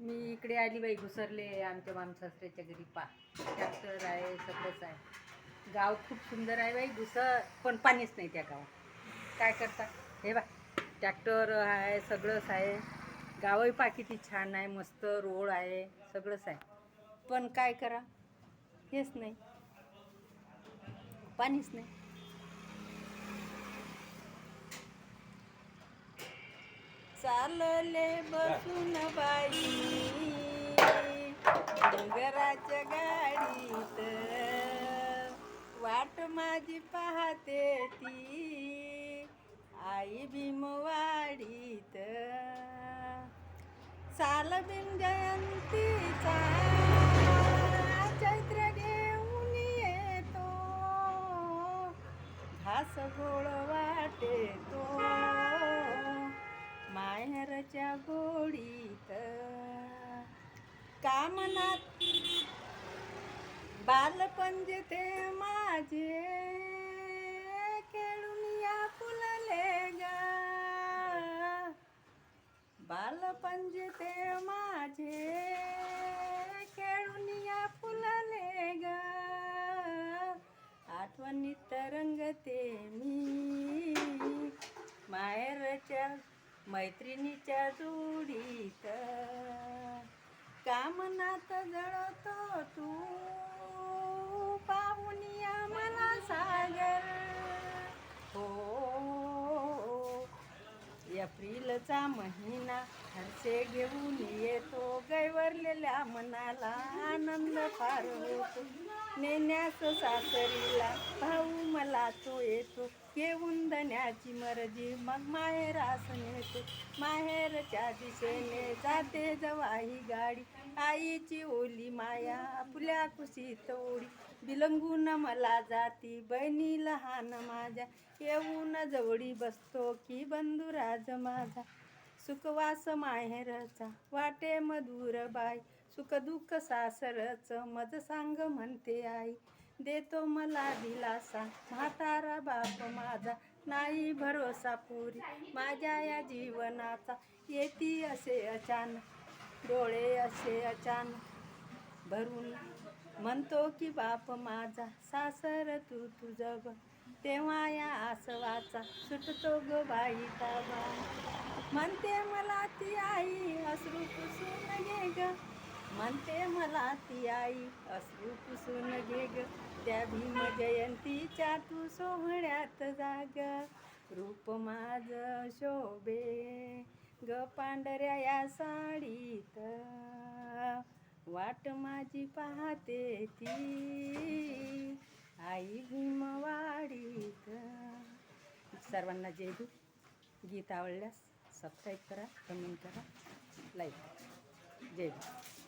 मी इकडे आली बाई घुसरले आमच्या मामसासऱ्याच्या घरी. पा ट्रॅक्टर आहे सगळंच आहे. गाव खूप सुंदर आहे बाई घुसर पण पाणीच नाही त्या गावात. काय करता? हे बा ट्रॅक्टर आहे सगळंच आहे. गावही पा किती छान आहे मस्त रोड आहे सगळंच आहे. पण काय करा? हेच नाही. पाणीच नाही. चालले बसून बाई. डोंगराच्या गाडीत. वाट माझी पाहते ती. आई भीमवाडीत चाल बिन जयंतीचा चैत्र घेऊन येतो. घास गोळ कामनात बालपण ते माझे खेळून या फुलले गा. बालपंज ते माझे खेळून या फुलले ग. आठवणीत रंगते मी. माहेरच्या मैत्रिणीच्या जोडीत. कामनात जळतो तू? एप्रिलचा महिना हरसे घेऊन येतो गैवरलेल्या मनाला आनंद फार होतो नेण्यास सासरीला भाऊ मला तो येतो घेऊन दण्याची मर्जी मग माहेरास नेतो माहेरच्या दिशेने जाते जवाही गाडी आईची ओली माया आपल्या कुशीत ओढी बिलंगून मला जाती बहिणी लहान माझ्या. येऊन जवळी बसतो की बंधुराज माझा. सुखवास माहेरचा वाटे मधुर बाई. सुख दुःख सासरच मज सांग म्हणते आई. देतो मला दिलासा म्हातारा बाप माझा. नाही भरोसा पुरी माझ्या या जीवनाचा. येती असे अचानक डोळे असे अचानक. भरून म्हणतो की बाप माझा सासर तू तुझं तेव्हा या आसवाचा सुटतो ग बाई ताबा म्हणते मला ती आई असू पुसून घे ग. म्हणते मला ती आई असू पुसून घे ग. त्या भीम जयंतीच्या तू सोहळ्यात जाग रूप माझ शोभे ग पांढऱ्या या साडीत. वाट माझी पाहते ती. आई भीमवाडीत. सर्वांना जय भीम गीत आवडल्यास सबस्क्राईब करा कमेंट करा लाईक करा. जय भीम